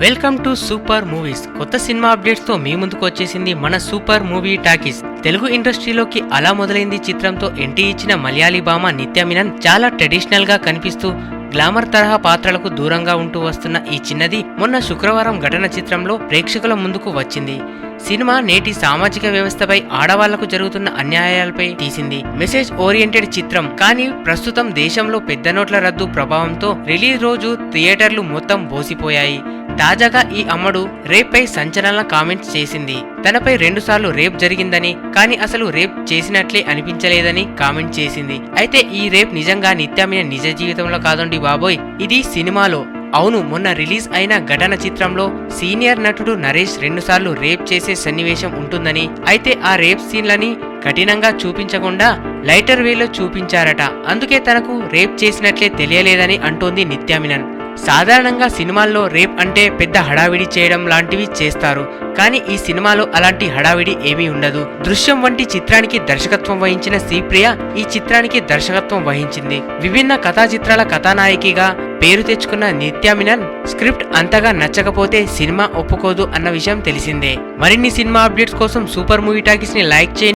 Welcome to super movies. కొత్త cinema అప్డేట్స్తో మీ ముందుకు వచ్చేసింది మన సూపర్ మూవీ టాకీస్. తెలుగు ఇండస్ట్రీలోకి అలా మొదలైంది చిత్రంతో ఎంటీ ఇచ్చిన మలయాళీ భామ నిత్యమినన్ చాలా ట్రెడిషనల్గా కనిపిస్తూ గ్లామర్ తరహా పాత్రలకు దూరంగా ఉంటూ వస్తున్న ఈ చిన్నది మొన్న శుక్రవారం ఘటన చిత్రంలో ప్రేక్షకుల ముందుకు వచ్చింది. సినిమా నేటి సామాజిక వ్యవస్థపై ఆడవాళ్ళకు జరుగుతున్న అన్యాయాలపై తీసింది. మెసేజ్ ఓరియంటెడ్ చిత్రం. కానీ ప్రస్తుతం దేశంలో పెద్ద నోట్ల రద్దు ప్రభావంతో రిలీజ్ రోజు థియేటర్లు మొత్తం బోసిపోయాయి. తాజాగా ఈ అమ్మడు రేప్ పై సంచలన కామెంట్స్ చేసింది. తనపై రెండుసార్లు రేప్ జరిగిందని కానీ అసలు రేప్ చేసినట్లే అనిపించలేదని కామెంట్ చేసింది. అయితే ఈ రేప్ నిజంగా నిత్యమైన నిజ జీవితంలో కాదండి బాబోయ్. ఇది సినిమాలో. అవును మొన్న రిలీజ్ అయిన ఘటన చిత్రంలో సీనియర్ నటుడు నరేష్ రెండుసార్లు రేప్ చేసే సన్నివేశం ఉంటుందని అయితే ఆ రేప్ సీన్లని కఠినంగా చూపించకుండా లైటర్ వేలో చూపించారట. అందుకే తనకు రేప్ చేసినట్లే తెలియలేదని అంటోంది నిత్యామినన్. సాధారణంగా సినిమాల్లో రేప్ అంటే పెద్ద హడావిడి చేయడం లాంటివి చేస్తారు కానీ ఈ సినిమాలో అలాంటి హడావిడి ఏమీ ఉండదు. దృశ్యం వంటి చిత్రానికి దర్శకత్వం వహించిన శ్రీప్రియ ఈ చిత్రానికి దర్శకత్వం వహించింది. విభిన్న కథా చిత్రాల కథానాయకిగా పేరు తెచ్చుకున్న నిత్యామినన్ స్క్రిప్ట్ అంతగా నచ్చకపోతే సినిమా ఒప్పుకోదు అన్న విషయం తెలిసిందే. మరిన్ని సినిమా అప్డేట్స్ కోసం సూపర్ మూవీ టాకీస్ని లైక్ చేయండి.